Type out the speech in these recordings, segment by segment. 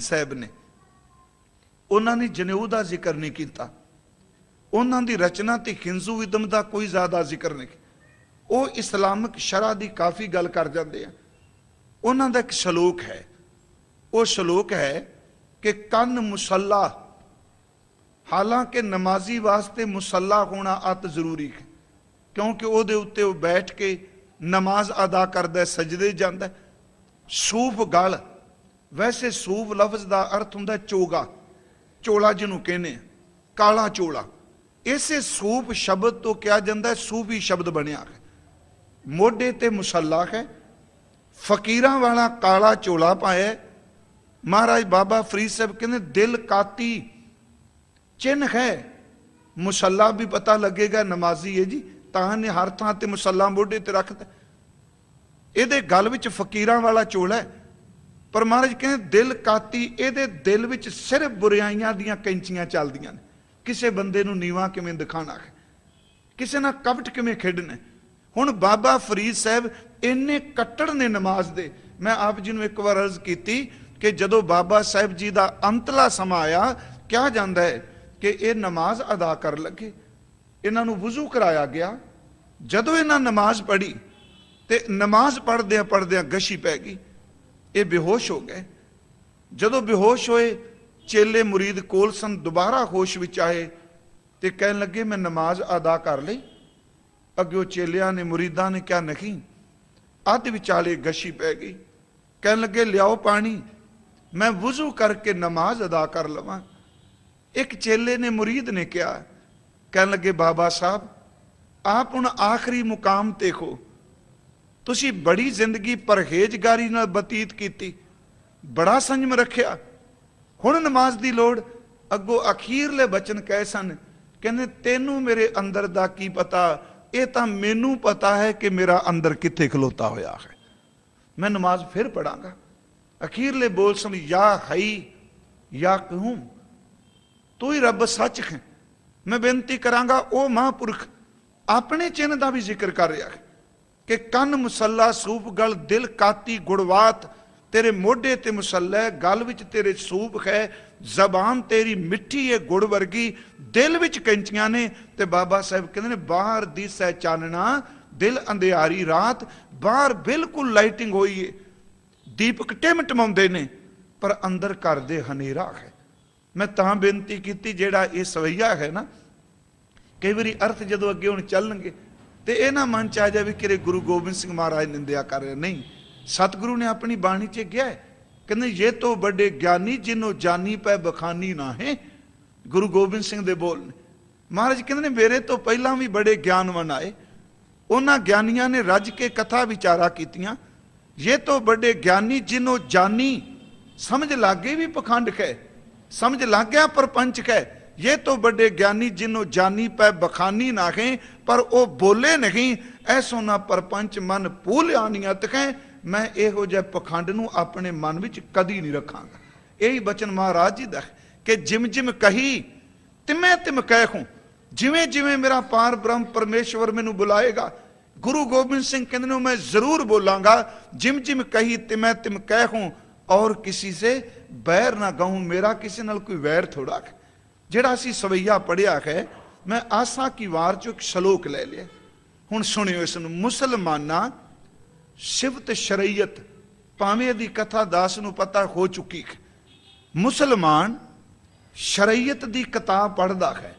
ਸਾਹਿਬ ਨੇ। ਉਹਨਾਂ ਨੇ ਜਨੇਊ ਦਾ ਜ਼ਿਕਰ ਨਹੀਂ ਕੀਤਾ। ਉਹਨਾਂ ਦੀ ਰਚਨਾ ਤੇ ਹਿੰਦੂਇਜ਼ਮ ਦਾ ਕੋਈ ਜ਼ਿਆਦਾ ਜ਼ਿਕਰ ਨਹੀਂ। ਉਹ ਇਸਲਾਮਿਕ ਸ਼ਰਾ ਦੀ ਕਾਫੀ ਗੱਲ ਕਰ ਜਾਂਦੇ ਆ। ਉਹਨਾਂ ਦਾ ਇੱਕ ਸ਼ਲੋਕ ਹੈ। ਉਹ ਸ਼ਲੋਕ ਹੈ ਕਿ ਕੰਨ ਮੁਸੱਲਾ ਹਾਲਾਂਕਿ ਨਮਾਜ਼ੀ ਵਾਸਤੇ ਮੁਸੱਲਾ ਹੋਣਾ ਅਤ ਜ਼ਰੂਰੀ ਹੈ ਕਿਉਂਕਿ ਉਹਦੇ ਉੱਤੇ ਉਹ ਬੈਠ ਕੇ ਨਮਾਜ਼ ਅਦਾ ਕਰਦਾ ਹੈ, ਸਜਦੇ ਜਾਂਦਾ। ਸੂਫ ਗਲ ਵੈਸੇ ਸੂਬ ਲਫ਼ਜ਼ ਦਾ ਅਰਥ ਹੁੰਦਾ ਚੋਗਾ, ਚੋਲਾ ਜਿਹਨੂੰ ਕਹਿੰਦੇ ਕਾਲਾ ਚੋਲਾ। ਇਸੇ ਸੂਬ ਸ਼ਬਦ ਤੋਂ ਕਿਹਾ ਜਾਂਦਾ ਸੂਬੀ ਸ਼ਬਦ ਬਣਿਆ ਹੈ। ਮੋਢੇ ਤੇ ਮੁਸੱਲਾ ਹੈ, ਫਕੀਰਾਂ ਵਾਲਾ ਕਾਲਾ ਚੋਲਾ ਪਾਇਆ ਮਹਾਰਾਜ ਬਾਬਾ ਫਰੀਦ ਸਾਹਿਬ ਕਹਿੰਦੇ, ਦਿਲ ਕਾਤੀ ਚਿੰਨ ਹੈ। ਮੁਸੱਲਾ ਵੀ ਪਤਾ ਲੱਗੇਗਾ, ਨਮਾਜ਼ੀ ਹੈ ਜੀ, ਤਾਂ ਨੇ ਹਰ ਥਾਂ ਤੇ ਮੁਸੱਲਾ ਮੋਢੇ ਤੇ ਰੱਖਦਾ ਇਹਦੇ ਗਲ ਵਿੱਚ ਫਕੀਰਾਂ ਵਾਲਾ ਚੋਲਾ ਹੈ। ਪਰ ਮਹਾਰਾਜ ਕਹਿੰਦੇ ਦਿਲ ਕਾਤੀ, ਇਹਦੇ ਦਿਲ ਵਿੱਚ ਸਿਰਫ ਬੁਰਾਈਆਂ ਦੀਆਂ ਕੈਂਚੀਆਂ ਚੱਲਦੀਆਂ ਨੇ। ਕਿਸੇ ਬੰਦੇ ਨੂੰ ਨੀਵਾ ਕਿਵੇਂ ਦਿਖਾਣਾ ਹੈ? ਕਿਸੇ ਨਾਲ ਕਪਟ ਕਿਵੇਂ ਖੇਡਣਾ ਹੁਣ ਬਾਬਾ ਫਰੀਦ ਸਾਹਿਬ ਇੰਨੇ ਕੱਟੜ ਨੇ ਨਮਾਜ਼ ਦੇ। ਮੈਂ ਆਪ ਜੀ ਨੂੰ ਇੱਕ ਵਾਰ ਅਰਜ਼ ਕੀਤੀ ਕਿ ਜਦੋਂ ਬਾਬਾ ਸਾਹਿਬ ਜੀ ਦਾ ਅੰਤਲਾ ਸਮਾਂ ਆਇਆ, ਕਿਹਾ ਜਾਂਦਾ ਹੈ ਕਿ ਇਹ ਨਮਾਜ਼ ਅਦਾ ਕਰਨ ਲੱਗੇ। ਇਹਨਾਂ ਨੂੰ ਵਜ਼ੂ ਕਰਾਇਆ ਗਿਆ। ਜਦੋਂ ਇਹਨਾਂ ਨਮਾਜ਼ ਪੜ੍ਹੀ ਤੇ ਨਮਾਜ਼ ਪੜ੍ਹਦਿਆਂ ਪੜ੍ਹਦਿਆਂ ਗਸ਼ੀ ਪੈ ਗਈ। ਇਹ ਬੇਹੋਸ਼ ਹੋ ਗਏ। ਜਦੋਂ ਬੇਹੋਸ਼ ਹੋਏ, ਚੇਲੇ ਮੁਰੀਦ ਕੋਲ ਸਨ ਦੁਬਾਰਾ ਹੋਸ਼ ਵਿੱਚ ਆਏ ਤੇ ਕਹਿਣ ਲੱਗੇ, ਮੈਂ ਨਮਾਜ਼ ਅਦਾ ਕਰ ਲਈ। ਅੱਗੇ ਉਹ ਚੇਲਿਆਂ ਨੇ, ਮੁਰੀਦਾਂ ਨੇ ਕਿਹਾ, ਨਹੀਂ, ਅੱਧ ਵਿਚਾਲੇ ਗਸ਼ੀ ਪੈ ਗਈ। ਕਹਿਣ ਲੱਗੇ, ਲਿਆਓ ਪਾਣੀ, ਮੈਂ ਵੁਜ਼ੂ ਕਰਕੇ ਨਮਾਜ਼ ਅਦਾ ਕਰ ਲਵਾਂ। ਇੱਕ ਚੇਲੇ ਨੇ, ਮੁਰੀਦ ਨੇ ਕਿਹਾ, ਕਹਿਣ ਲੱਗੇ, ਬਾਬਾ ਸਾਹਿਬ, ਆਪ ਹੁਣ ਆਖਰੀ ਮੁਕਾਮ ਤੇ ਹੋ ਤੁਸੀਂ ਬੜੀ ਜ਼ਿੰਦਗੀ ਪਰਹੇਜ਼ਗਾਰੀ ਨਾਲ ਬਤੀਤ ਕੀਤੀ, ਬੜਾ ਸੰਜਮ ਰੱਖਿਆ। ਹੁਣ ਨਮਾਜ਼ ਦੀ ਲੋੜ, ਅੱਗੋਂ ਅਖੀਰਲੇ ਬਚਨ ਕਹੇ ਸਨ, ਕਹਿੰਦੇ, ਤੈਨੂੰ ਮੇਰੇ ਅੰਦਰ ਦਾ ਕੀ ਪਤਾ? ਇਹ ਤਾਂ ਮੈਨੂੰ ਪਤਾ ਹੈ ਕਿ ਮੇਰਾ ਅੰਦਰ ਕਿੱਥੇ ਖਲੋਤਾ ਹੋਇਆ ਹੈ। ਮੈਂ ਨਮਾਜ਼ ਫਿਰ ਪੜਾਂਗਾ ਅਖੀਰਲੇ ਬੋਲ ਸਨ, ਯਾ ਹਈ, ਯਾ ਕਹੂੰ, ਤੂੰ ਹੀ ਰੱਬ ਸੱਚ ਹੈ। ਮੈਂ ਬੇਨਤੀ ਕਰਾਂਗਾ, ਉਹ ਮਹਾਂਪੁਰਖ ਆਪਣੇ ਚਿੰਨ ਦਾ ਵੀ ਜ਼ਿਕਰ ਕਰ ਰਿਹਾ ਹੈ। ਕਿ ਕੰਨ ਮੁਸੱਲਾ ਸੂਪ ਗਲ, ਦਿਲ ਕਾਤੀ ਗੁੜਵਾਤ, ਤੇਰੇ ਮੋਢੇ ਤੇ ਮੁਸੱਲਾ ਹੈ, ਗਲ ਵਿੱਚ ਤੇਰੇ ਸੂਪ ਹੈ, ਜ਼ਬਾਨ ਤੇਰੀ ਮਿੱਠੀ ਹੈ ਗੁੜ ਵਰਗੀ, ਦਿਲ ਵਿੱਚ ਕੈਂਚੀਆਂ ਨੇ ਤੇ ਬਾਬਾ ਸਾਹਿਬ ਕਹਿੰਦੇ ਨੇ, ਬਾਹਰ ਦਿਸੈ ਚਾਨਣਾ ਦਿਲ ਅੰਧਿਆਰੀ ਰਾਤ, ਬਾਹਰ ਬਿਲਕੁਲ ਲਾਈਟਿੰਗ ਹੋਈ ਹੈ ਦੀਪਕ ਟਿਮਟਮਾਉਂਦੇ ਨੇ, ਪਰ ਅੰਦਰ ਘਰ ਦੇ ਹਨੇਰਾ ਹੈ। ਮੈਂ ਤਾਂ ਬੇਨਤੀ ਕੀਤੀ ਜਿਹੜਾ ਇਹ ਸਵਈਆ ਹੈ ਨਾ, ਕਈ ਵਾਰੀ ਅਰਥ ਜਦੋਂ ਅੱਗੇ ਹੁਣ ਚੱਲਣਗੇ ਤੇ ਇਹ ਨਾ ਮਨ ਚ ਆ ਜਾਵੇ ਕਿ ਗੁਰੂ ਗੋਬਿੰਦ ਸਿੰਘ ਮਹਾਰਾਜ ਨਿੰਦਿਆ ਕਰ ਰਹੇ ਨਹੀਂ, ਸਤਿਗੁਰੂ ਨੇ ਆਪਣੀ ਬਾਣੀ ਚ ਕਿਹਾ ਕਹਿੰਦੇ ਇਹ ਤੋਂ ਵੱਡੇ ਗਿਆਨੀ ਜਿਨੋ ਜਾਨੀ ਪੈ ਬਖਾਨੀ ਨਾ ਹੈ ਗੁਰੂ ਗੋਬਿੰਦ ਸਿੰਘ ਦੇ ਬੋਲ ਨੇ। ਮਹਾਰਾਜ ਕਹਿੰਦੇ ਨੇ, ਮੇਰੇ ਤੋਂ ਪਹਿਲਾਂ ਵੀ ਬੜੇ ਗਿਆਨਵਾਨ ਆਏ। ਉਹਨਾਂ ਗਿਆਨੀਆਂ ਨੇ ਰੱਜ ਕੇ ਕਥਾ ਵਿਚਾਰਾ ਕੀਤੀਆਂ। ਇਹ ਤੋਂ ਵੱਡੇ ਗਿਆਨੀ ਜਿਨੋ ਜਾਨੀ, ਸਮਝ ਲੱਗੇ ਵੀ ਪਖੰਡ ਹੈ ਸਮਝ ਲੱਗ ਗਿਆ ਪਰਪੰਚ ਹੈ ਇਹ ਤੋਂ ਵੱਡੇ ਗਿਆਨੀ ਜਿਨੋ ਜਾਨੀ ਪੈ ਬਖਾਨੀ ਨਾਖੇ ਪਰ ਉਹ ਬੋਲੇ ਨਹੀਂ ਐਸੋ ਨਾ ਪਰਪੰਚ ਮਨ ਪੂਲਿਆ ਨਿਯਤ ਹੈ ਮੈਂ ਇਹੋ ਜਿਹੇ ਪਖੰਡ ਨੂੰ ਆਪਣੇ ਮਨ ਵਿੱਚ ਕਦੀ ਨਹੀਂ ਰੱਖਾਂਗਾ ਇਹੀ ਬਚਨ ਮਹਾਰਾਜ ਜੀ ਦਾ ਕਿ ਜਿਮ ਜਿਮ ਕਹੀ ਤਿਮੈ ਤਿਮ ਕਹਿ ਹੂੰ ਜਿਵੇਂ ਜਿਵੇਂ ਮੇਰਾ ਪਾਰ ਬ੍ਰਹਮ ਪਰਮੇਸ਼ਵਰ ਮੈਨੂੰ ਬੁਲਾਏਗਾ ਗੁਰੂ ਗੋਬਿੰਦ ਸਿੰਘ ਕਹਿੰਦੇ ਨੇ ਮੈਂ ਜ਼ਰੂਰ ਬੋਲਾਂਗਾ ਜਿਮ ਜਿਮ ਕਹੀ ਤਿਮੈ ਤਿਮ ਕਹਿ ਹੂੰ ਔਰ ਕਿਸੇ ਸੇ ਬੈਰ ਨਾ ਗਹੂੰ ਮੇਰਾ ਕਿਸੇ ਨਾਲ ਕੋਈ ਵੈਰ ਥੋੜਾ ਜਿਹੜਾ ਅਸੀਂ ਸਵਈਆ ਪੜਿਆ ਹੈ, ਮੈਂ ਆਸਾ ਕੀ ਵਾਰ ਚੋਂ ਇੱਕ ਸ਼ਲੋਕ ਲੈ ਲਿਆ। ਹੁਣ ਸੁਣਿਓ ਇਸ ਨੂੰ, ਮੁਸਲਮਾਨਾਂ ਸ਼ਿਵਤ ਸ਼ਰੀਅਤ, ਭਾਵੇਂ ਦੀ ਕਥਾ ਦਾਸ ਨੂੰ ਪਤਾ ਹੋ ਚੁੱਕੀ ਹੈ। ਮੁਸਲਮਾਨ ਸ਼ਰੀਅਤ ਦੀ ਕਿਤਾਬ ਪੜ੍ਹਦਾ ਹੈ।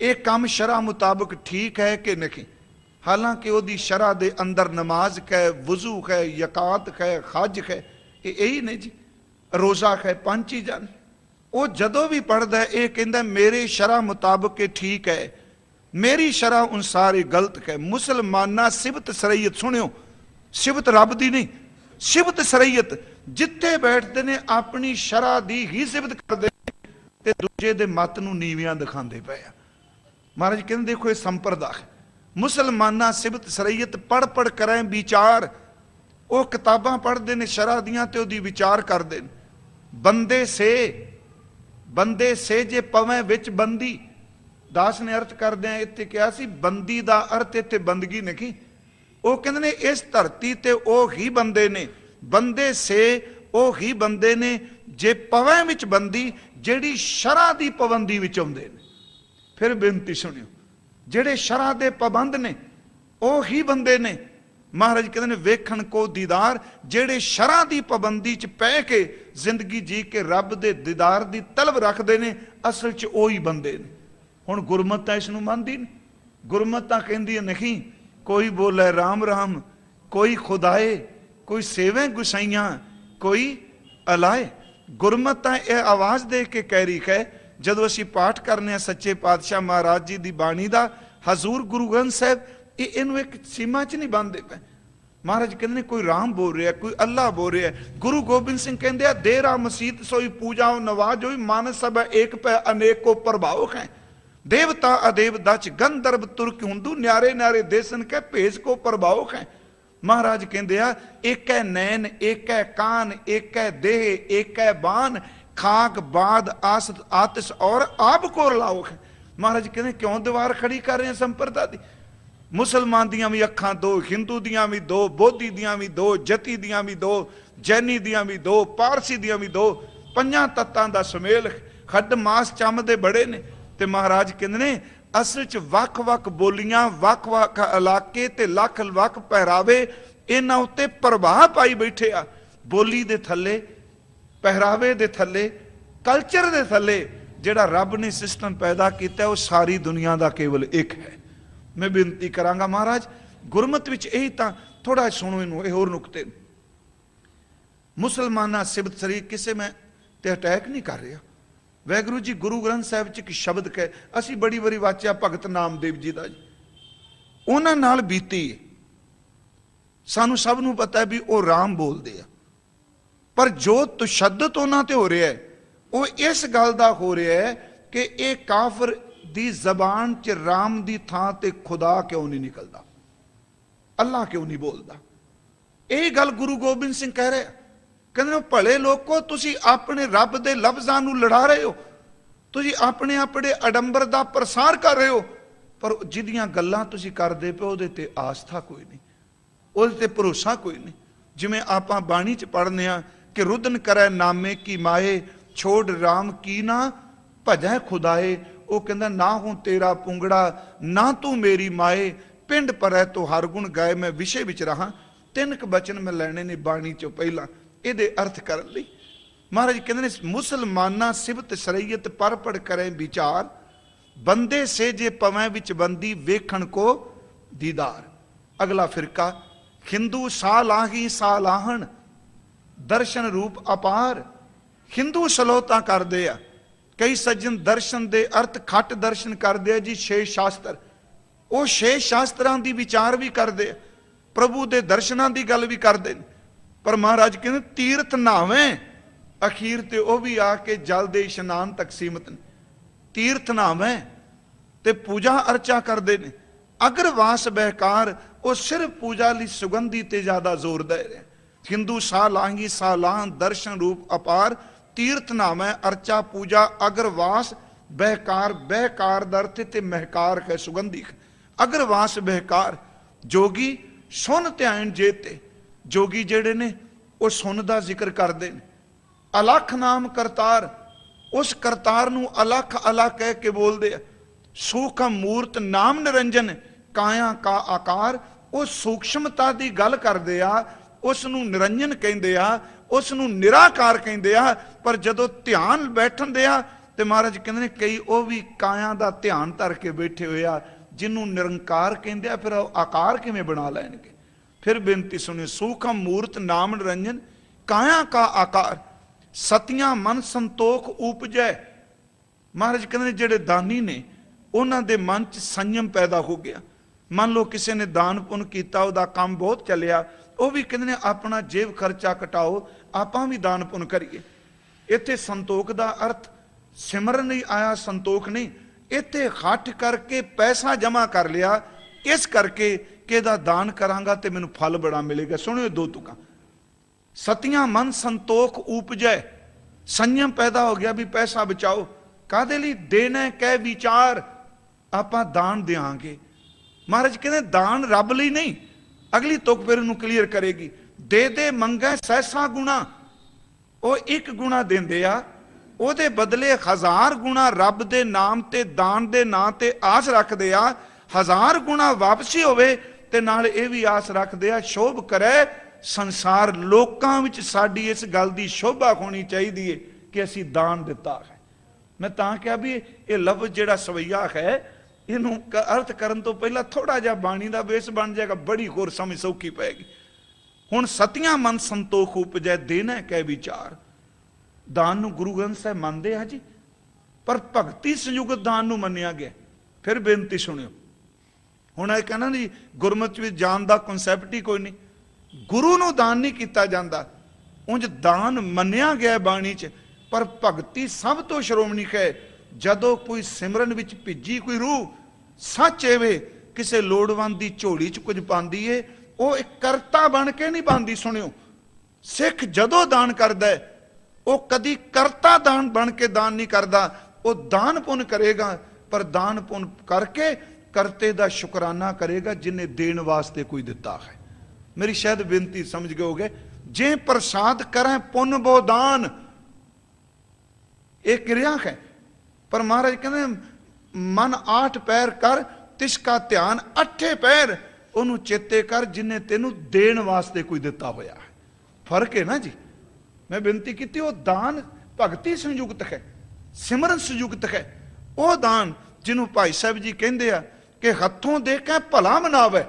ਇਹ ਕੰਮ ਸ਼ਰਾ ਮੁਤਾਬਕ ਠੀਕ ਹੈ ਕਿ ਨਹੀਂ? ਹਾਲਾਂਕਿ ਉਹਦੀ ਸ਼ਰਾ ਦੇ ਅੰਦਰ ਨਮਾਜ਼ ਹੈ, ਵਜ਼ੂ ਹੈ, ਯਕਾਤ ਹੈ, ਖੱਜ ਹੈ, ਇਹ ਇਹੀ ਨਹੀਂ ਜੀ। ਰੋਜ਼ਾ ਹੈ, ਪੰਜ ਚੀਜ਼ਾਂ ਨੇ। ਉਹ ਜਦੋਂ ਵੀ ਪੜਦਾ ਇਹ ਕਹਿੰਦਾ, ਮੇਰੇ ਸ਼ਰਾ ਮੁਤਾਬਕ ਇਹ ਠੀਕ ਹੈ। ਮੇਰੀ ਸ਼ਰਾ ਅਨੁਸਾਰ ਇਹ ਗਲਤ ਹੈ। ਮੁਸਲਮਾਨਾਂ ਸਿਬਤ ਸ਼ਰੀਅਤ ਸੁਣਿਓ ਸਿਬਤ ਰੱਬ ਦੀ ਨਹੀਂ ਸਿਬਤ ਸ਼ਰੀਅਤ ਜਿੱਥੇ ਬੈਠਦੇ ਨੇ, ਆਪਣੀ ਸ਼ਰਾ ਦੀ ਹੀ ਸਿਬਤ ਕਰਦੇ ਤੇ ਦੂਜੇ ਦੇ ਮਤ ਨੂੰ ਨੀਵਿਆਂ ਦਿਖਾਉਂਦੇ ਪਏ ਆ। ਮਹਾਰਾਜ ਕਹਿੰਦੇ, ਦੇਖੋ, ਇਹ ਸੰਪਰਦਾ ਹੈ। ਮੁਸਲਮਾਨਾਂ ਸਿਬਤ ਸ਼ਰੀਅਤ ਪੜ ਪੜ ਕਰੇ, ਵਿਚਾਰ। ਉਹ ਕਿਤਾਬਾਂ ਪੜ੍ਹਦੇ ਨੇ ਸ਼ਰਾ ਦੀਆਂ ਤੇ ਉਹਦੀ ਵਿਚਾਰ ਕਰਦੇ ਨੇ। ਬੰਦੇ ਸੇ ਬੰਦੇ ਸੇ ਜੇ ਪਵੇਂ ਵਿੱਚ ਬੰਦੀ। ਦਾਸ ਨੇ ਅਰਥ ਕਰਦੇ ਆ ਇੱਥੇ ਕਿਹਾ ਸੀ, ਬੰਦੀ ਦਾ ਅਰਥ ਇੱਥੇ ਬੰਦਗੀ ਨਹੀਂ ਉਹ ਕਹਿੰਦੇ ਨੇ, ਇਸ ਧਰਤੀ ਤੇ ਉਹ ਹੀ ਬੰਦੇ ਨੇ। ਬੰਦੇ ਸੇ ਉਹ ਹੀ ਬੰਦੇ ਨੇ, ਜੇ ਪਵੈ ਵਿੱਚ ਬੰਦੀ, ਜਿਹੜੀ ਸ਼ਰਾ ਦੀ ਪਾਬੰਦੀ ਵਿੱਚ ਆਉਂਦੇ ਨੇ। ਫਿਰ ਬੇਨਤੀ ਸੁਣਿਓ, ਜਿਹੜੇ ਸ਼ਰਾ ਦੇ ਪਾਬੰਦ ਨੇ, ਉਹ ਹੀ ਬੰਦੇ ਨੇ। ਮਹਾਰਾਜ ਕਹਿੰਦੇ ਨੇ, ਵੇਖਣ ਕੋ ਦੀਦਾਰ, ਜਿਹੜੇ ਸ਼ਰਾਂ ਦੀ ਪਾਬੰਦੀ ਚ ਪੈ ਕੇ ਜ਼ਿੰਦਗੀ ਜੀ ਕੇ ਰੱਬ ਦੇ ਦੀਦਾਰ ਦੀ ਤਲਬ ਰੱਖਦੇ ਨੇ, ਅਸਲ ਚ ਉਹੀ ਬੰਦੇ ਨੇ। ਹੁਣ ਗੁਰਮਤ ਤਾਂ ਇਸ ਨੂੰ ਮੰਨਦੀ ਨਹੀਂ ਗੁਰਮਤ ਤਾਂ ਕਹਿੰਦੀ ਹੈ, ਨਹੀਂ, ਕੋਈ ਬੋਲੇ RAM RAM ਕੋਈ ਖੁਦਾਏ, ਕੋਈ ਸੇਵੇਂ ਗੁਸਾਈਆਂ, ਕੋਈ ਅਲਾਏ। ਗੁਰਮਤ ਤਾਂ ਇਹ ਆਵਾਜ਼ ਦੇ ਕੇ ਕਹਿ ਰਹੀ ਹੈ, ਜਦੋਂ ਅਸੀਂ ਪਾਠ ਕਰਨੇ ਆ ਸੱਚੇ ਪਾਤਸ਼ਾਹ ਮਹਾਰਾਜ ਜੀ ਦੀ ਬਾਣੀ ਦਾ, ਹਜ਼ੂਰ ਗੁਰੂ ਗ੍ਰੰਥ ਸਾਹਿਬ ਇਹ ਇਹਨੂੰ ਇੱਕ ਸੀਮਾ 'ਚ ਨਹੀਂ ਬੰਨਦੇ ਪਏ। ਮਹਾਰਾਜ ਕਹਿੰਦੇ ਨੇ, ਕੋਈ ਰਾਮ ਬੋਲ ਰਿਹਾ, ਕੋਈ ਅੱਲਾ ਬੋਲ ਰਿਹਾ। ਗੁਰੂ ਗੋਬਿੰਦ ਸਿੰਘ ਕਹਿੰਦੇ ਆ ਦੇਰਾ ਮਸੀਤ ਸੋਈ ਪੂਜਾਓ ਨਵਾਜ ਹੋਈ ਮਾਨਸ ਸਭ ਏਕ ਪੈ ਅਨੇਕੋ ਪ੍ਰਭਾਵ ਹੈ। ਦੇਵਤਾ ਅਦੇਵ ਦਚ ਗੰਧਰਵ ਤੁਰਕ ਹੁੰਦੂ, ਨਿਆਰੇ ਨਿਆਰੇ ਦੇਸਨ ਕੇ ਭੇਜ ਕੋ ਪ੍ਰਭਾਵ ਹੈ। ਮਹਾਰਾਜ ਕਹਿੰਦੇ ਆ, ਏਕੈ ਨੈਣ, ਏਕੈ ਕਾਨ, ਏਕੈ ਦੇਹ, ਏਕੈ ਬਾਨ ਖਾਕ, ਬਾਦ, ਆਸਤ, ਆਤਿਸ ਔਰ ਆਪ ਕੋ ਰਲਾਓ ਮਹਾਰਾਜ ਕਹਿੰਦੇ ਕਿਉਂ ਦੀਵਾਰ ਖੜੀ ਕਰ ਰਹੇ ਸੰਪਰਦਾ ਦੀ? ਮੁਸਲਮਾਨ ਦੀਆਂ ਵੀ ਅੱਖਾਂ ਦੋ, ਹਿੰਦੂ ਦੀਆਂ ਵੀ ਦੋ, ਬੋਧੀ ਦੀਆਂ ਵੀ ਦੋ, ਜਤੀ ਦੀਆਂ ਵੀ ਦੋ, ਜੈਨੀ ਦੀਆਂ ਵੀ ਦੋ, ਪਾਰਸੀ ਦੀਆਂ ਵੀ ਦੋ, ਪੰਜਾਂ ਤੱਤਾਂ ਦਾ ਸੁਮੇਲ ਖੱਡ ਮਾਸ ਚੰਮ ਦੇ ਬੜੇ ਨੇ। ਤੇ ਮਹਾਰਾਜ ਕਹਿੰਦੇ ਨੇ, ਅਸਲ ਚ ਵੱਖ-ਵੱਖ ਬੋਲੀਆਂ ਵੱਖ-ਵੱਖ ਇਲਾਕੇ ਤੇ ਲੱਖ ਲੱਖ ਪਹਿਰਾਵੇ ਇਹਨਾਂ ਉੱਤੇ ਪ੍ਰਭਾਵ ਪਾਈ ਬੈਠੇ ਆ। ਬੋਲੀ ਦੇ ਥੱਲੇ, ਪਹਿਰਾਵੇ ਦੇ ਥੱਲੇ ਕਲਚਰ ਦੇ ਥੱਲੇ ਜਿਹੜਾ ਰੱਬ ਨੇ ਸਿਸਟਮ ਪੈਦਾ ਕੀਤਾ, ਉਹ ਸਾਰੀ ਦੁਨੀਆ ਦਾ ਕੇਵਲ ਇੱਕ ਹੈ। ਮੈਂ ਬੇਨਤੀ ਕਰਾਂਗਾ ਮਹਾਰਾਜ, ਗੁਰਮਤ ਵਿੱਚ ਇਹੀ ਤਾਂ ਥੋੜਾ ਸੁਣੋ ਇਹਨੂੰ, ਇਹ ਹੋਰ ਨੁਕਤੇ। ਮੁਸਲਮਾਨਾਂ ਸਿਬਤ ਸਰੀਰ ਕਿਸੇ ਮੈਂ ਤੇ ਅਟੈਕ ਨਹੀਂ ਕਰ ਰਿਹਾ। ਵੈਗੁਰੂ ਜੀ ਗੁਰੂ ਗ੍ਰੰਥ ਸਾਹਿਬ ਚ ਇੱਕ ਸ਼ਬਦ ਕਹੇ, ਅਸੀਂ ਬੜੀ ਵਾਰੀ ਵਾਚਿਆ ਭਗਤ ਨਾਮਦੇਵ ਜੀ ਦਾ ਜੀ। ਉਹਨਾਂ ਨਾਲ ਬੀਤੀ ਸਾਨੂੰ ਸਭ ਨੂੰ ਪਤਾ ਹੈ ਵੀ ਉਹ ਰਾਮ ਬੋਲਦੇ ਆ। ਪਰ ਜੋ ਤਸ਼ੱਦਦ ਉਹਨਾਂ ਤੇ ਹੋ ਰਿਹਾ ਹੈ ਉਹ ਇਸ ਗੱਲ ਦਾ ਹੋ ਰਿਹਾ ਹੈ ਕਿ ਇਹ ਕਾਫਰ ਦੀ ਜ਼ਬਾਨ 'ਚ ਰਾਮ ਦੀ ਥਾਂ ਤੇ ਖੁਦਾ ਕਿਉਂ ਨਹੀਂ ਨਿਕਲਦਾ? ਅੱਲਾ ਕਿਉਂ ਨਹੀਂ ਬੋਲਦਾ? ਇਹ ਗੱਲ ਗੁਰੂ ਗੋਬਿੰਦ ਸਿੰਘ ਕਹਿ ਰਿਹਾ। ਕਹਿੰਦੇ ਭਲੇ ਲੋਕੋ, ਤੁਸੀਂ ਆਪਣੇ ਰੱਬ ਦੇ ਲਫ਼ਜ਼ਾਂ ਨੂੰ ਲੜਾ ਰਹੇ ਹੋ। ਤੁਸੀਂ ਆਪਣੇ ਆਪਣੇ ਅਡੰਬਰ ਦਾ ਪ੍ਰਸਾਰ ਕਰ ਰਹੇ ਹੋ। ਪਰ ਜਿਹਦੀਆਂ ਗੱਲਾਂ ਤੁਸੀਂ ਕਰਦੇ ਪਏ ਉਹਦੇ ਤੇ ਆਸਥਾ ਕੋਈ ਨਹੀਂ। ਉਹਦੇ ਤੇ ਭਰੋਸਾ ਕੋਈ ਨਹੀਂ। ਜਿਵੇਂ ਆਪਾਂ ਬਾਣੀ ਚ ਪੜ੍ਹਨੇ ਆ ਕਿ ਰੁਦਨ ਕਰੈ ਨਾਮੇ ਕੀ ਮਾਏ, ਛੋੜ RAM ਕੀ ਨਾ ਭਜੈ ਖੁਦਾਏ। ਉਹ ਕਹਿੰਦਾ, ਨਾ ਹੂੰ ਤੇਰਾ ਪੁੰਗੜਾ, ਨਾ ਤੂੰ ਮੇਰੀ ਮਾਏ, ਪਿੰਡ ਪਰੈ ਤੋ ਹਰ ਗੁਣ ਗਾਏ, ਮੈਂ ਵਿਸ਼ੇ ਵਿੱਚ ਰਹਾ। ਤਿੰਨ ਕ ਬਚਨ ਮੈਂ ਲੈਣੇ ਨੇ ਬਾਣੀ ਚੋਂ ਪਹਿਲਾਂ, ਇਹਦੇ ਅਰਥ ਕਰਨ ਲਈ। ਮਹਾਰਾਜ ਕਹਿੰਦੇ ਨੇ, ਮੁਸਲਮਾਨਾਂ ਸਿਬਤ ਸ਼ਰੀਅਤ ਪਰ ਪੜ ਕਰੇ ਵਿਚਾਰ, ਬੰਦੇ ਸੇ ਜੇ ਪਵੈ ਵਿੱਚ ਬੰਦੀ ਵੇਖਣ ਕੋ ਦੀਦਾਰ। ਅਗਲਾ ਫਿਰਕਾ, ਹਿੰਦੂ ਸਾ ਲਾਹੀ ਸਾ ਲਾਹਣ ਦਰਸ਼ਨ ਰੂਪ ਅਪਾਰ। ਹਿੰਦੂ ਸਲੋਤਾ ਕਰਦੇ ਆ। ਕਈ ਸੱਜਣ ਦਰਸ਼ਨ ਦੇ ਅਰਥ ਖੱਟ ਦਰਸ਼ਨ ਕਰਦੇ ਆ ਜੀ, ਛੇ ਸ਼ਾਸਤਰ। ਉਹ ਛੇ ਸ਼ਾਸਤਰਾਂ ਦੀ ਵਿਚਾਰ ਵੀ ਕਰਦੇ ਆ, ਪ੍ਰਭੂ ਦੇ ਦਰਸ਼ਨਾਂ ਦੀ ਗੱਲ ਵੀ ਕਰਦੇ ਨੇ। ਪਰ ਮਹਾਰਾਜ ਕਹਿੰਦੇ, ਤੀਰਥ ਨਾਵੇਂ, ਅਖੀਰ ਤੇ ਉਹ ਵੀ ਆ ਕੇ ਜਲ ਦੇ ਇਸ਼ਨਾਨ ਤੱਕ ਸੀਮਤ ਨੇ। ਤੀਰਥ ਨਾਵੇਂ ਤੇ ਪੂਜਾ ਅਰਚਾ ਕਰਦੇ ਨੇ। ਅਗਰ ਵਾਸ ਬਹਿਕਾਰ, ਉਹ ਸਿਰਫ ਪੂਜਾ ਲਈ ਸੁਗੰਧੀ ਤੇ ਜ਼ਿਆਦਾ ਜ਼ੋਰ ਦੇ ਰਿਹਾ ਹਿੰਦੂ ਸਾ ਲਾਂਗੀ ਸਾ ਲਾਂ ਦਰਸ਼ਨ ਰੂਪ ਅਪਾਰ ਤੀਰਥ ਨਾਮੈ ਅਰਚਾ, ਪੂਜਾ, ਅਗਰ ਬਹਿਕਾਰ ਬਹਿਕਾਰ ਦਾ ਅਰਥ ਤੇ ਮਹਿਕਾਰ ਹੈ ਸੁਗੰਧੀ ਅਗਰ ਬਹਿਕਾਰ, ਜੋਗੀ ਸੁਨ ਧਿਆਨ ਜੇਤੇ। ਜੋਗੀ ਜਿਹੜੇ ਨੇ, ਉਹ ਸੁਣ ਦਾ ਜ਼ਿਕਰ ਕਰਦੇ ਨੇ। ਅਲਖ ਨਾਮ ਕਰਤਾਰ, ਉਸ ਕਰਤਾਰ ਨੂੰ ਅਲਖ ਅਲਖ ਕਹਿ ਕੇ ਬੋਲਦੇ ਆ। ਸੂਖਮ ਮੂਰਤ ਨਾਮ ਨਿਰੰਜਨ, ਕਾਇਆ ਕਾ ਆਕਾਰ, ਉਹ ਸੂਖਸ਼ਮਤਾ ਦੀ ਗੱਲ ਕਰਦੇ ਆ ਉਸ ਨੂੰ ਨਿਰੰਜਨ ਕਹਿੰਦੇ ਆ ਉਸ ਨੂੰ ਨਿਰਾਕਾਰ ਕਹਿੰਦੇ ਆ, ਪਰ ਜਦੋਂ ਧਿਆਨ ਬੈਠਣ ਦੇ ਆ, ਤੇ ਮਹਾਰਾਜ ਕਹਿੰਦੇ ਨੇ ਕਈ ਉਹ ਵੀ ਕਾਇਆ ਦਾ ਧਿਆਨ ਧਰ ਕੇ ਬੈਠੇ ਹੋਏ ਆ ਜਿਹਨੂੰ ਨਿਰੰਕਾਰ ਕਹਿੰਦੇ ਆ, ਫਿਰ ਉਹ ਆਕਾਰ ਕਿਵੇਂ ਬਣਾ ਲੈਣਗੇ? ਫਿਰ ਬੇਨਤੀ ਸੁਣੀ ਸੂਖਮ ਮੂਰਤ ਨਾਮ ਨਿਰੰਜਨ, ਕਾਇਆ ਕਾ ਆਕਾਰ? ਸਤੀਆਂ ਮਨ ਸੰਤੋਖ ਉਪਜੈ। ਮਹਾਰਾਜ ਕਹਿੰਦੇ ਨੇ ਜਿਹੜੇ ਦਾਨੀ ਨੇ, ਉਹਨਾਂ ਦੇ ਮਨ 'ਚ ਸੰਯਮ ਪੈਦਾ ਹੋ ਗਿਆ। ਮੰਨ ਲਓ ਕਿਸੇ ਨੇ ਦਾਨ ਪੁੰਨ ਕੀਤਾ, ਉਹਦਾ ਕੰਮ ਬਹੁਤ ਚੱਲਿਆ ਉਹ ਵੀ ਕਹਿੰਦੇ ਨੇ, ਆਪਣਾ ਜੇਬ ਖਰਚਾ ਘਟਾਓ ਆਪਾਂ ਵੀ ਦਾਨ ਪੁੰਨ ਕਰੀਏ। ਇੱਥੇ ਸੰਤੋਖ ਦਾ ਅਰਥ, ਸਿਮਰਨ ਨਹੀਂ ਆਇਆ, ਸੰਤੋਖ ਨਹੀਂ। ਇੱਥੇ ਹੱਠ ਕਰਕੇ ਪੈਸਾ ਜਮਾ ਕਰ ਲਿਆ, ਇਸ ਕਰਕੇ ਕਿ ਇਹਦਾ ਦਾਨ ਕਰਾਂਗਾ ਤੇ ਮੈਨੂੰ ਫਲ ਬੜਾ ਮਿਲੇਗਾ। ਸੁਣਿਓ ਦੋ ਤੁਕਾਂ। ਸਤੀਆਂ ਮਨ ਸੰਤੋਖ ਉਪਜੈ, ਸੰਯਮ ਪੈਦਾ ਹੋ ਗਿਆ ਵੀ ਪੈਸਾ ਬਚਾਓ। ਕਾਦੇ ਲਈ? ਦੇਣਾ ਕਹਿ ਵਿਚਾਰ। ਆਪਾਂ ਦਾਨ ਦੇਾਂਗੇ ਮਹਾਰਾਜ ਕਹਿੰਦੇ, ਦਾਨ ਰੱਬ ਲਈ ਨਹੀਂ ਅਗਲੀ ਤੁਕ ਫਿਰ ਨੂੰ ਕਲੀਅਰ ਕਰੇਗੀ। ਦੇ ਦੇ ਮੰਗੈ ਸੈਸਾ ਗੁਣਾ। ਉਹ ਇੱਕ ਗੁਣਾ ਦਿੰਦੇ ਆ। ਉਹਦੇ ਬਦਲੇ ਹਜ਼ਾਰ ਗੁਣਾ ਰੱਬ ਦੇ ਨਾਮ ਤੇ, ਦਾਨ ਦੇ ਨਾਂ ਤੇ ਆਸ ਰੱਖਦੇ ਆ। ਹਜ਼ਾਰ ਗੁਣਾ ਵਾਪਸੀ ਹੋਵੇ ਤੇ ਨਾਲ ਇਹ ਵੀ ਆਸ ਰੱਖਦੇ ਆ, ਸ਼ੋਭ ਕਰੇ। ਸੰਸਾਰ ਲੋਕਾਂ ਵਿੱਚ ਸਾਡੀ ਇਸ ਗੱਲ ਦੀ ਸ਼ੋਭਾ ਹੋਣੀ ਚਾਹੀਦੀ ਹੈ ਕਿ ਅਸੀਂ ਦਾਨ ਦਿੱਤਾ ਹੈ। ਮੈਂ ਤਾਂ ਕਿਹਾ ਵੀ ਇਹ ਲਫ਼ਜ਼ ਜਿਹੜਾ ਸਵਈਆ ਹੈ ਇਹਨੂੰ ਅਰਥ ਕਰਨ ਤੋਂ ਪਹਿਲਾਂ ਥੋੜਾ ਜਿਹਾ ਬਾਣੀ ਦਾ ਬੇਸ ਬਣ ਜਾਏਗਾ, ਬੜੀ ਹੋਰ ਸਮਝ ਸੌਖੀ ਪਏਗੀ। ਹੁਣ ਸਤੀਆਂ ਮਨ ਸੰਤੋਖ ਉਪਜੈ ਦੇਣਾ ਕਹਿ ਵਿਚਾਰ। ਦਾਨ ਨੂੰ ਗੁਰੂ ਗ੍ਰੰਥ ਸਾਹਿਬ ਮੰਨਦੇ ਆ ਜੀ, ਪਰ ਭਗਤੀ ਸੰਯੁਕਤ ਦਾਨ ਨੂੰ ਮੰਨਿਆ ਗਿਆ। ਫਿਰ ਬੇਨਤੀ ਸੁਣਿਓ। ਹੁਣ ਇਹ ਕਹਿੰਦਾ ਜੀ, ਗੁਰਮਤਿ ਵਿੱਚ ਜਾਣ ਦਾ ਕਨਸੈਪਟ ਹੀ ਕੋਈ ਨਹੀਂ। ਗੁਰੂ ਨੂੰ ਦਾਨ ਨਹੀਂ ਕੀਤਾ ਜਾਂਦਾ। ਉਂਝ ਦਾਨ ਮੰਨਿਆ ਗਿਆ ਬਾਣੀ 'ਚ, ਪਰ ਭਗਤੀ ਸਭ ਤੋਂ ਸ਼੍ਰੋਮਣੀ ਹੈ ਜਦੋਂ ਕੋਈ ਸਿਮਰਨ ਵਿੱਚ ਭਿੱਜੀ ਕੋਈ ਰੂਹ, ਸੱਚ ਐਵੇਂ ਕਿਸੇ ਲੋੜਵੰਦ ਦੀ ਝੋਲੀ 'ਚ ਕੁਝ ਪਾਉਂਦੀ ਏ, ਉਹ ਇੱਕ ਕਰਤਾ ਬਣ ਕੇ ਨਹੀਂ ਪਾਉਂਦੀ, ਸੁਣਿਓ। ਸਿੱਖ ਜਦੋਂ ਦਾਨ ਕਰਦਾ ਹੈ ਉਹ ਕਦੀ ਕਰਤਾ ਦਾਨ ਬਣ ਕੇ ਦਾਨ ਨਹੀਂ ਕਰਦਾ। ਉਹ ਦਾਨ ਪੁੰਨ ਕਰੇਗਾ, ਪਰ ਦਾਨ ਪੁੰਨ ਕਰਕੇ ਕਰਤੇ ਦਾ ਸ਼ੁਕਰਾਨਾ ਕਰੇਗਾ ਜਿਨੇ ਦੇਣ ਵਾਸਤੇ ਕੋਈ ਦਿੱਤਾ ਹੈ। ਮੇਰੀ ਸ਼ਾਇਦ ਬੇਨਤੀ ਸਮਝ ਗਏ ਹੋਗੇ ਜੇ ਪ੍ਰਸਾਦ ਕਰਾਂ ਪੁੰਨ ਬੋ ਦਾਨ, ਇਹ ਕਿਰਿਆ ਹੈ। ਪਰ ਮਹਾਰਾਜ ਕਹਿੰਦੇ, ਮਨ ਆਠ ਪੈਰ ਕਰ, ਤਿਸ ਕਾ ਧਿਆਨ ਅੱਠੇ ਪੈਰ। ਉਹਨੂੰ ਚੇਤੇ ਕਰ ਜਿਨੇ ਤੈਨੂੰ ਦੇਣ ਵਾਸਤੇ ਕੋਈ ਦਿੱਤਾ ਹੋਇਆ ਹੈ। ਫ਼ਰਕ ਹੈ ਨਾ ਜੀ? ਮੈਂ ਬੇਨਤੀ ਕੀਤੀ, ਉਹ ਦਾਨ ਭਗਤੀ ਸੰਯੁਕਤ ਹੈ, ਸਿਮਰਨ ਸੰਯੁਕਤ ਹੈ। ਉਹ ਦਾਨ ਜਿਹਨੂੰ ਭਾਈ ਸਾਹਿਬ ਜੀ ਕਹਿੰਦੇ ਆ ਕਿ ਹੱਥੋਂ ਦੇ ਕੇ ਭਲਾ ਮਨਾਵੇ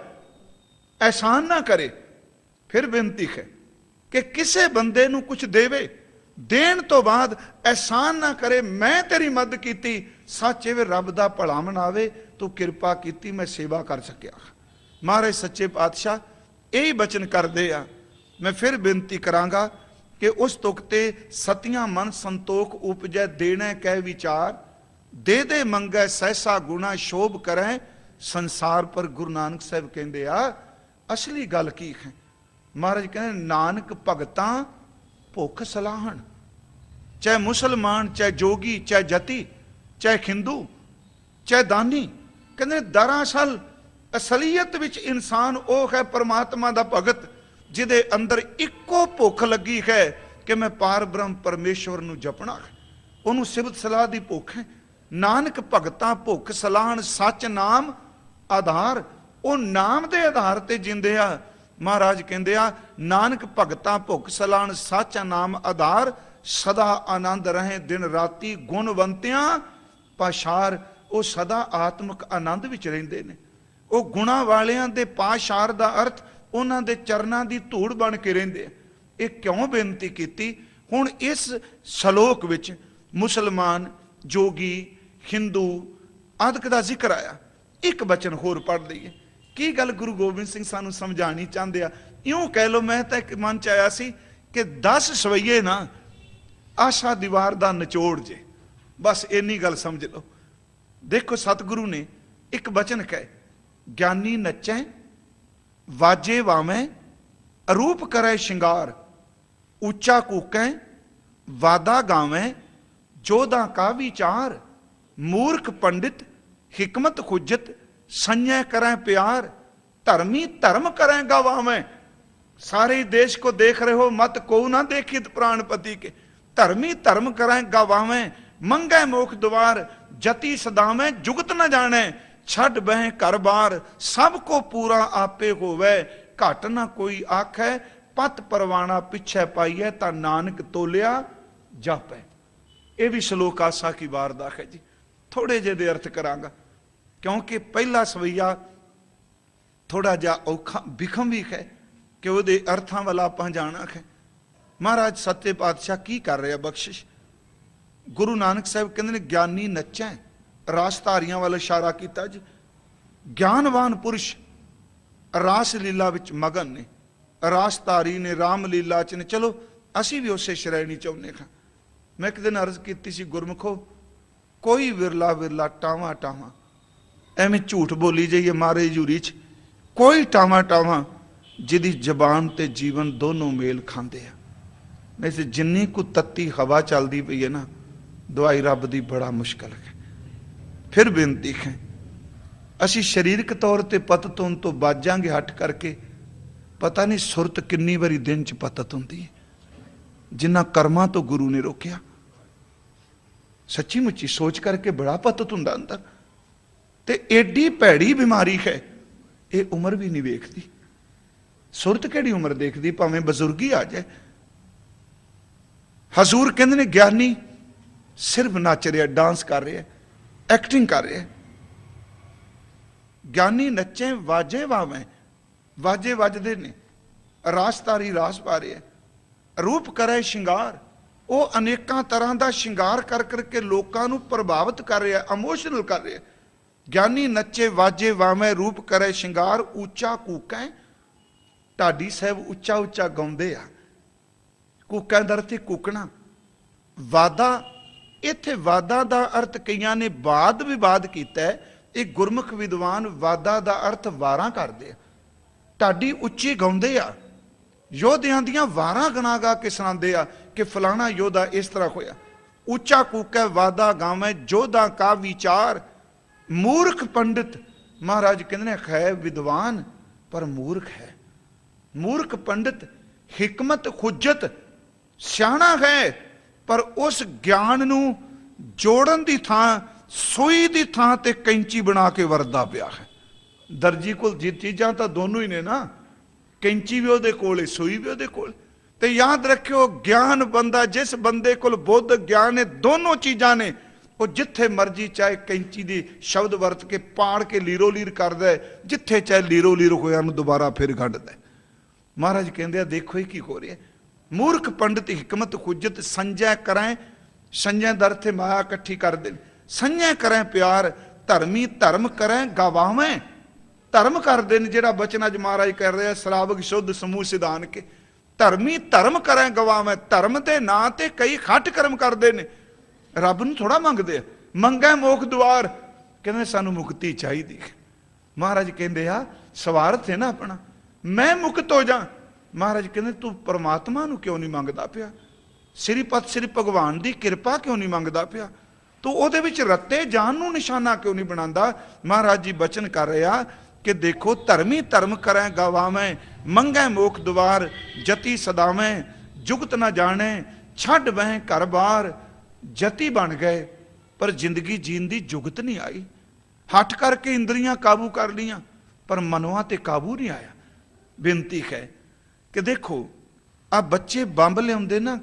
ਐਸਾਨ ਨਾ ਕਰੇ। ਫਿਰ ਬੇਨਤੀ ਹੈ ਕਿ ਕਿਸੇ ਬੰਦੇ ਨੂੰ ਕੁਝ ਦੇਵੇ ਦੇਣ ਤੋਂ ਬਾਅਦ ਐਸਾਨ ਨਾ ਕਰੇ, ਮੈਂ ਤੇਰੀ ਮਦਦ ਕੀਤੀ, ਸੱਚੇ ਵੇ ਰੱਬ ਦਾ ਭਲਾ ਮਨਾਵੇ, ਤੂੰ ਕਿਰਪਾ ਕੀਤੀ, ਮੈਂ ਸੇਵਾ ਕਰ ਸਕਿਆ। ਮਹਾਰਾਜ ਸੱਚੇ ਪਾਤਸ਼ਾਹ, ਇਹ ਬਚਨ ਕਰਦੇ ਆ। ਮੈਂ ਫਿਰ ਬੇਨਤੀ ਕਰਾਂਗਾ ਕਿ ਉਸ ਤੁਕ ਤੇ ਸਤਿਆਂ ਮਨ ਸੰਤੋਖ ਉਪਜੈ, ਦੇਣਾ ਕਹਿ ਵਿਚਾਰ, ਦੇ ਦੇ ਮੰਗੈ, ਸਹਿਸਾ ਗੁਣਾ ਸ਼ੋਭ ਕਰੈ। ਸੰਸਾਰ ਪਰ ਗੁਰੂ ਨਾਨਕ ਸਾਹਿਬ ਕਹਿੰਦੇ ਆ, ਅਸਲੀ ਗੱਲ ਕੀ ਹੈ? ਮਹਾਰਾਜ ਕਹਿੰਦੇ, ਨਾਨਕ ਭਗਤਾਂ ਭੁੱਖ ਸਲਾਹਣ। ਚਾਹੇ ਮੁਸਲਮਾਨ, ਚਾਹੇ ਜੋਗੀ, ਚਾਹੇ ਜਤੀ, ਚਾਹੇ ਹਿੰਦੂ ਚਾਹੇ ਦਾਨੀ। ਕਹਿੰਦੇ ਦਰਅਸਲ ਅਸਲੀਅਤ ਵਿੱਚ ਇਨਸਾਨ ਉਹ ਹੈ ਪਰਮਾਤਮਾ ਦਾ ਭਗਤ, ਜਿਹਦੇ ਅੰਦਰ ਇੱਕੋ ਭੁੱਖ ਲੱਗੀ ਹੈ ਕਿ ਮੈਂ ਪਾਰਬ੍ਰਹਮ ਪਰਮੇਸ਼ਵਰ ਨੂੰ ਜਪਣਾ ਹੈ। ਉਹਨੂੰ ਸਿਵਤ ਸਲਾਹ ਦੀ ਭੁੱਖ ਹੈ। ਨਾਨਕ ਭਗਤਾਂ ਭੁੱਖ ਸਲਾਹਣ, ਸੱਚ ਨਾਮ, ਆਧਾਰ, ਉਹ ਨਾਮ ਦੇ ਆਧਾਰ ਤੇ ਜਿੰਦੇ ਆ। ਮਹਾਰਾਜ ਕਹਿੰਦੇ ਆ, ਨਾਨਕ ਭਗਤਾਂ ਭੁੱਖ ਸਲਾਣ ਸੱਚ ਨਾਮ ਆਧਾਰ, ਸਦਾ ਆਨੰਦ ਰਹੇ ਦਿਨ ਰਾਤੀ ਗੁਣਵੰਤਿਆਂ ਪਾਸ਼ਾਰ, ਉਹ ਸਦਾ ਆਤਮਿਕ ਆਨੰਦ ਵਿੱਚ ਰਹਿੰਦੇ ਨੇ। ਉਹ ਗੁਣਾ ਵਾਲਿਆਂ ਦੇ ਪਾਸ਼ਾਰ ਦਾ ਅਰਥ ਉਹਨਾਂ ਦੇ ਚਰਨਾਂ ਦੀ ਧੂੜ ਬਣ ਕੇ ਰਹਿੰਦੇ ਇਹ ਕਿਉਂ ਬੇਨਤੀ ਕੀਤੀ? ਹੁਣ ਇਸ ਸ਼ਲੋਕ ਵਿੱਚ ਮੁਸਲਮਾਨ, ਜੋਗੀ, ਹਿੰਦੂ ਆਦਿਕ ਦਾ ਜ਼ਿਕਰ ਆਇਆ। ਇੱਕ ਬਚਨ ਹੋਰ ਪੜ੍ਹ ਲਈਏ। ਕੀ ਗੱਲ ਗੁਰੂ ਗੋਬਿੰਦ ਸਿੰਘ ਸਾਨੂੰ ਸਮਝਾਣੀ ਚਾਹੁੰਦੇ ਆ? ਇਉਂ ਕਹਿ ਲੋ ਮੈਂ ਤਾਂ ਇੱਕ ਮਨ ਚ ਆਇਆ ਸੀ ਕਿ 10 ਸਵਈਏ ਨਾ, ਆਸ਼ਾ ਦੀਵਾਰ ਦਾ ਨਿਚੋੜ ਜੇ। ਬਸ ਇੰਨੀ ਗੱਲ ਸਮਝ ਲਓ। ਦੇਖੋ, ਸਤਿਗੁਰੂ ਨੇ ਇੱਕ ਬਚਨ ਕਹੇ, ਗਿਆਨੀ ਨੱਚੈ, ਵਾਜੇ ਵਾਵੇਂ, ਅਰੂਪ ਕਰੈ ਸ਼ਿੰਗਾਰ, ਉੱਚਾ ਕੂਕੈ, ਵਾਦਾ ਗਾਵੇਂ, ਜੋਧਾ ਕਾ ਵਿਚਾਰ ਮੂਰਖ ਪੰਡਿਤ, ਹਕਮਤ ਖੁਜਤ ਸੰਜੈ ਕਰੈ ਪਿਆਰ ਧਰਮੀ ਧਰਮ ਕਰੈ ਗਵਾਵੇਂ सारे देश को देख रहे हो मत को ना देखित प्राणपति के धर्मी धर्म करें गवावें मंगे मोख द्वार जति सदावें जुगत न जाने छड बह कर बार सबको पूरा आपे होवे घट ना कोई आखे पत परवाना पिछे पाइए ता नानक तोलिया जापे ਇਹ ਵੀ ਸ਼ਲੋਕ ਆਸਾ ਕੀ ਵਾਰ ਦਾ ਹੈ ਜੀ ਥੋੜੇ ਜਿਹੇ ਦੇ ਅਰਥ ਕਰਾਂਗਾ ਕਿਉਂਕਿ ਪਹਿਲਾ ਸਵਈਆ ਥੋੜਾ ਜਿਹਾ ਔਖਾ, ਵਿਖਮ ਵੀ ਹੈ ਕਿ ਉਹਦੇ ਅਰਥਾਂ ਵੱਲ ਆਪਾਂ ਜਾਣਾ ਹੈ। ਮਹਾਰਾਜ ਸੱਚੇ ਪਾਤਸ਼ਾਹ ਕੀ ਕਰ ਰਿਹਾ ਬਖਸ਼ਿਸ਼? ਗੁਰੂ ਨਾਨਕ ਸਾਹਿਬ ਕਹਿੰਦੇ ਨੇ, ਗਿਆਨੀ ਨੱਚੈ। ਰਾਸਧਾਰੀਆਂ ਵੱਲ ਇਸ਼ਾਰਾ ਕੀਤਾ ਜੀ। ਗਿਆਨਵਾਨ ਪੁਰਸ਼ ਰਾਸ ਲੀਲਾ ਵਿੱਚ ਮਗਨ ਨੇ। ਰਾਸਧਾਰੀ ਨੇ ਰਾਮ ਲੀਲਾ ਚ ਨੇ। ਚਲੋ, ਅਸੀਂ ਵੀ ਉਸੇ ਸ਼੍ਰੇਣੀ ਚ ਆਉਂਦੇ ਹਾਂ। ਮੈਂ ਇੱਕ ਦਿਨ ਅਰਜ਼ ਕੀਤੀ ਸੀ, ਗੁਰਮੁਖੋ, ਕੋਈ ਵਿਰਲਾ ਵਿਰਲਾ ਟਾਵਾ ਟਾਵਾ ਐਵੇਂ ਝੂਠ ਬੋਲੀ ਜਾਈਏ ਮਾਰੇ ਜੂਰੀ ਚ। ਕੋਈ ਟਾਵਾ ਟਾਵਾ ਜਿਹਦੀ ਜ਼ਬਾਨ ਤੇ ਜੀਵਨ ਦੋਨੋਂ ਮੇਲ ਖਾਂਦੇ ਆ। ਨਹੀਂ ਤੇ ਜਿੰਨੀ ਕੁ ਤੱਤੀ ਹਵਾ ਚੱਲਦੀ ਪਈ ਹੈ ਨਾ, ਦਵਾਈ ਰੱਬ ਦੀ ਬੜਾ ਮੁਸ਼ਕਲ ਹੈ। ਫਿਰ ਬੇਨਤੀ ਹੈ, ਅਸੀਂ ਸਰੀਰਕ ਤੌਰ ਤੇ ਪਤਤ ਹੋਣ ਤੋਂ ਬਾਜਾਂਗੇ ਹਟ ਕਰਕੇ। ਪਤਾ ਨਹੀਂ ਸੁਰਤ ਕਿੰਨੀ ਵਾਰੀ ਦਿਨ ਚ ਪਤਤ ਹੁੰਦੀ ਹੈ। ਜਿਨ੍ਹਾਂ ਕਰਮਾਂ ਤੋਂ ਗੁਰੂ ਨੇ ਰੋਕਿਆ। ਸੱਚੀ ਮੁੱਚੀ ਸੋਚ ਕਰਕੇ ਬੜਾ ਪਤਤ ਹੁੰਦਾ ਅੰਦਰ। ਤੇ ਏਡੀ ਭੈੜੀ ਬਿਮਾਰੀ ਹੈ। ਇਹ ਉਮਰ ਵੀ ਨਹੀਂ ਵੇਖਦੀ। ਸੁਰਤ ਕਿਹੜੀ ਉਮਰ ਦੇਖਦੀ? ਭਾਵੇਂ ਬਜ਼ੁਰਗੀ ਆ ਜਾਏ। ਹਜ਼ੂਰ ਕਹਿੰਦੇ ਨੇ, ਗਿਆਨੀ ਸਿਰਫ ਨੱਚ ਰਿਹਾ, ਡਾਂਸ ਕਰ ਰਿਹਾ, ਐਕਟਿੰਗ ਕਰ ਰਿਹਾ। ਗਿਆਨੀ ਨੱਚੇ, ਵਾਜੇ ਵਾਵੇਂ, ਵਾਜੇ ਵੱਜਦੇ ਨੇ। ਰਾਸਤਾਰੀ ਰਾਸ ਪਾ ਰਿਹਾ। ਰੂਪ ਕਰੇ ਸ਼ਿੰਗਾਰ। ਉਹ ਅਨੇਕਾਂ ਤਰ੍ਹਾਂ ਦਾ ਸ਼ਿੰਗਾਰ ਕਰ ਕਰਕੇ ਲੋਕਾਂ ਨੂੰ ਪ੍ਰਭਾਵਿਤ ਕਰ ਰਿਹਾ ਇਮੋਸ਼ਨਲ ਕਰ ਰਿਹਾ। ਗਿਆਨੀ ਨੱਚੇ ਵਾਜੇ ਵਾਵੇਂ ਰੂਪ ਕਰੇ ਸ਼ਿੰਗਾਰ ਉੱਚਾ ਕੂਕੈ। ਢਾਡੀ ਸਾਹਿਬ ਉੱਚਾ ਉੱਚਾ ਗਾਉਂਦੇ ਆ। ਕੂਕਾਂ ਦਰ ਤੇ ਕੂਕਣਾ। ਵਾਦਾ, ਇੱਥੇ ਵਾਦਾ ਦਾ ਅਰਥ ਕਈਆਂ ਨੇ ਬਾਦ ਵਿਵਾਦ ਕੀਤਾ ਇਹ ਗੁਰਮੁਖ ਵਿਦਵਾਨ ਵਾਦਾ ਦਾ ਅਰਥ ਵਾਰਾਂ ਕਰਦੇ ਆ। ਢਾਡੀ ਉੱਚੀ ਗਾਉਂਦੇ ਆ। ਯੋਧਿਆਂ ਦੀਆਂ ਵਾਰਾਂ ਗਣਾ ਗਾ ਕੇ ਸੁਣਾਉਂਦੇ ਆ ਕਿ ਫਲਾਣਾ ਯੋਧਾ ਇਸ ਤਰ੍ਹਾਂ ਹੋਇਆ। ਉੱਚਾ ਕੂਕੈ ਵਾਦਾ ਗਾਵੇਂ, ਜੋਧਾ ਕਾ ਵਿਚਾਰ। ਮੂਰਖ ਪੰਡਿਤ, ਮਹਾਰਾਜ ਕਹਿੰਦੇ ਨੇ, ਖੈ ਵਿਦਵਾਨ, ਪਰ ਮੂਰਖ ਹੈ। ਮੂਰਖ ਪੰਡਿਤ, ਹਕਮਤ ਖੁਜਤ, ਸਿਆਣਾ ਹੈ, ਪਰ ਉਸ ਗਿਆਨ ਨੂੰ ਜੋੜਨ ਦੀ ਥਾਂ, ਸੂਈ ਦੀ ਥਾਂ ਤੇ ਕੈਂਚੀ ਬਣਾ ਕੇ ਵਰਦਾ ਪਿਆ ਹੈ। ਦਰਜੀ ਕੋਲ ਜੀ ਚੀਜ਼ਾਂ ਤਾਂ ਦੋਨੋਂ ਹੀ ਨੇ ਨਾ। ਕੈਂਚੀ ਵੀ ਉਹਦੇ ਕੋਲ ਹੈ ਸੂਈ ਵੀ ਉਹਦੇ ਕੋਲ। ਤੇ ਯਾਦ ਰੱਖਿਓ, ਗਿਆਨ ਬੰਦਾ, ਜਿਸ ਬੰਦੇ ਕੋਲ ਬੁੱਧ, ਗਿਆਨ ਹੈ ਦੋਨੋਂ ਚੀਜ਼ਾਂ ਨੇ। ਉਹ ਜਿੱਥੇ ਮਰਜ਼ੀ ਚਾਹੇ ਕੈਂਚੀ ਦੀ ਸ਼ਬਦ ਵਰਤ ਕੇ ਪਾੜ ਕੇ ਲੀਰੋ ਲੀਰ ਕਰਦਾ ਹੈ, ਜਿੱਥੇ ਚਾਹੇ ਲੀਰੋ ਲੀਰ ਹੋਇਆ ਨੂੰ ਦੁਬਾਰਾ ਫਿਰ ਕੱਢਦਾ ਮਹਾਰਾਜ ਕਹਿੰਦੇ ਆ ਦੇਖੋ ਇਹ ਕੀ ਹੋ ਰਿਹਾ ਮੂਰਖ ਪੰਡਿਤ ਹਕਮਤ ਖੁਜਤ ਸੰਜੈ ਕਰੈ ਸੰਜੈ ਦਰ ਤੇ ਮਾਇਆ ਇਕੱਠੀ ਕਰ ਦੇ ਸੰਜੈ ਕਰੈ ਪਿਆਰ ਧਰਮੀ ਧਰਮ ਕਰੈ ਗਵਾਵੇਂ ਧਰਮ ਕਰਦੇ ਨੇ ਜਿਹੜਾ ਬਚਨ ਅੱਜ ਮਹਾਰਾਜ ਕਰ ਰਿਹਾ ਸ਼ਰਾਵਕ ਸ਼ੁੱਧ ਸਮੂਹ ਸਿਧਾਨ ਕੇ। ਧਰਮੀ ਧਰਮ ਕਰੈ ਗਵਾਵੇਂ ਧਰਮ ਦੇ ਨਾਂ ਤੇ ਕਈ ਖੱਟ ਕਰਮ ਕਰਦੇ ਨੇ ਰੱਬ ਨੂੰ ਥੋੜਾ ਮੰਗਦੇ ਆ। ਮੰਗੈ ਮੋਖ ਦੁਆਰ। ਕਹਿੰਦੇ ਸਾਨੂੰ ਮੁਕਤੀ ਚਾਹੀਦੀ ਮਹਾਰਾਜ ਕਹਿੰਦੇ ਆ, ਸਵਾਰਥ ਹੈ ਨਾ ਆਪਣਾ। ਮੈਂ ਮੁਕਤ ਹੋ ਜਾ। ਮਹਾਰਾਜ ਕਹਿੰਦੇ, ਤੂੰ ਪਰਮਾਤਮਾ ਨੂੰ ਕਿਉਂ ਨਹੀਂ ਮੰਗਦਾ ਪਿਆ? ਸ੍ਰੀ ਸ੍ਰੀਪਤ, ਸ੍ਰੀ ਭਗਵਾਨ ਦੀ ਕਿਰਪਾ ਕਿਉਂ ਨਹੀਂ ਮੰਗਦਾ ਪਿਆ? ਤੂੰ ਉਹਦੇ ਵਿੱਚ ਰੱਤੇ ਜਾਨ ਨੂੰ ਨਿਸ਼ਾਨਾ ਕਿਉਂ ਨਹੀਂ ਬਣਾਉਂਦਾ? ਮਹਾਰਾਜ ਜੀ ਬਚਨ ਕਰ ਰਿਹਾ ਕਿ ਦੇਖੋ, ਧਰਮੀ ਧਰਮ ਕਰੈ, ਗਵਾਵੇਂ। ਮੰਗੈ ਮੋਖ ਦੁਆਰ, ਜਤੀ ਸਦਾਵੇਂ। ਜੁਗਤ ਨਾ ਜਾਣੇ, ਛੱਡ ਬਹਿ ਘਰ ਬਾਰ। ਜਤੀ ਬਣ ਗਏ, ਪਰ ਜ਼ਿੰਦਗੀ ਜੀਣ ਦੀ ਜੁਗਤ ਨਹੀਂ ਆਈ। ਹੱਠ ਕਰਕੇ ਇੰਦਰੀਆਂ ਕਾਬੂ ਕਰ ਲੀਆਂ ਪਰ ਮਨਵਾ ਤੇ ਕਾਬੂ ਨਹੀਂ ਆਇਆ। ਬੇਨਤੀ ਹੈ ਕਿ ਦੇਖੋ ਆ ਬੱਚੇ ਬੰਬ ਲਿਆਉਂਦੇ ਨਾ,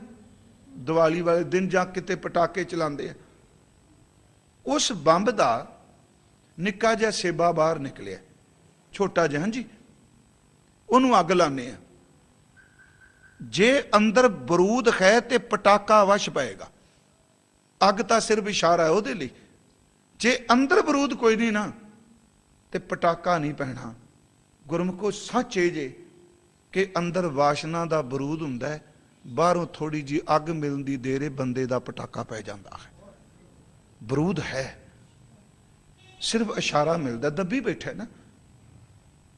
ਦੀਵਾਲੀ ਵਾਲੇ ਦਿਨ ਜਾਂ ਕਿਤੇ ਪਟਾਕੇ ਚਲਾਉਂਦੇ ਆ। ਉਸ ਬੰਬ ਦਾ ਨਿੱਕਾ ਜਿਹਾ ਸੇਬਾ ਬਾਹਰ ਨਿਕਲਿਆ। ਛੋਟਾ ਜਿਹਾ, ਹਾਂਜੀ। ਉਹਨੂੰ ਅੱਗ ਲਾਣੇ ਆ। ਜੇ ਅੰਦਰ ਬਰੂਦ ਹੈ ਤੇ ਪਟਾਕਾ ਵਸ਼ ਪਏਗਾ। ਅੱਗ ਤਾਂ ਸਿਰਫ ਇਸ਼ਾਰਾ ਹੈ ਉਹਦੇ ਲਈ। ਜੇ ਅੰਦਰ ਬਰੂਦ ਕੋਈ ਨਹੀਂ ਨਾ, ਤੇ ਪਟਾਕਾ ਨਹੀਂ ਪੈਣਾ। ਗੁਰਮੁਖੋ ਸੱਚ ਏ ਜੇ ਕਿ ਅੰਦਰ ਵਾਸ਼ਨਾ ਦਾ ਬਰੂਦ ਹੁੰਦਾ ਹੈ, ਬਾਹਰੋਂ ਥੋੜੀ ਜੀ ਅੱਗ ਮਿਲਣ ਦੀ ਦੇਰੇ ਬੰਦੇ ਦਾ ਪਟਾਕਾ ਪੈ ਜਾਂਦਾ ਹੈ। ਬਰੂਦ ਹੈ। ਸਿਰਫ ਇਸ਼ਾਰਾ ਮਿਲਦਾ, ਦੱਬੀ ਬੈਠਾ ਨਾ।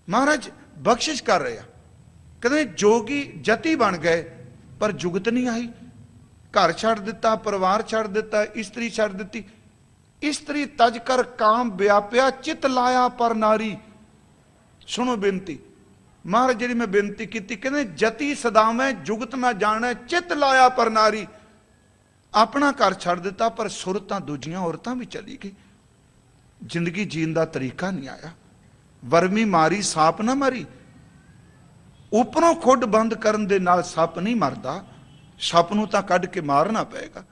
ਮਹਾਰਾਜ, ਬਖਸ਼ਿਸ਼ ਕਰ ਰਿਹਾ ਕਹਿੰਦੇ ਜੋਗੀ ਜਤੀ ਬਣ ਗਏ, ਪਰ ਜੁਗਤ ਨਹੀਂ ਆਈ। ਘਰ ਛੱਡ ਦਿੱਤਾ, ਪਰਿਵਾਰ ਛੱਡ ਦਿੱਤਾ, ਇਸਤਰੀ ਛੱਡ ਦਿੱਤੀ। ਇਸਤਰੀ ਤਜ ਕਰ ਕਾਮ ਵਿਆਪਿਆ, ਚਿਤ ਲਾਇਆ ਪਰ ਨਾਰੀ। ਸੁਣੋ ਬੇਨਤੀ। ਮਹਾਰਾਜ, ਜਿਹੜੀ ਮੈਂ ਬੇਨਤੀ ਕੀਤੀ, ਕਹਿੰਦੇ ਜਤੀ ਸਦਾਵੇਂ ਜੁਗਤ ਨਾ ਜਾਣੈ, ਚਿਤ ਲਾਇਆ ਪਰ ਨਾਰੀ। ਆਪਣਾ ਘਰ ਛੱਡ ਦਿੱਤਾ, ਪਰ ਸੁਰਤਾਂ ਦੂਜੀਆਂ ਔਰਤਾਂ ਵੀ ਚਲੀ ਗਈ। ਜ਼ਿੰਦਗੀ ਜੀਣ ਦਾ ਤਰੀਕਾ ਨਹੀਂ ਆਇਆ। ਵਰਮੀ ਮਾਰੀ, ਸਾਪ ਨਾ ਮਾਰੀ। ਉਪਰੋਂ ਖੁੱਡ ਬੰਦ ਕਰਨ ਦੇ ਨਾਲ ਸੱਪ ਨਹੀਂ ਮਰਦਾ। ਸੱਪ ਨੂੰ ਤਾਂ ਕੱਢ ਕੇ ਮਾਰਨਾ ਪਏਗਾ।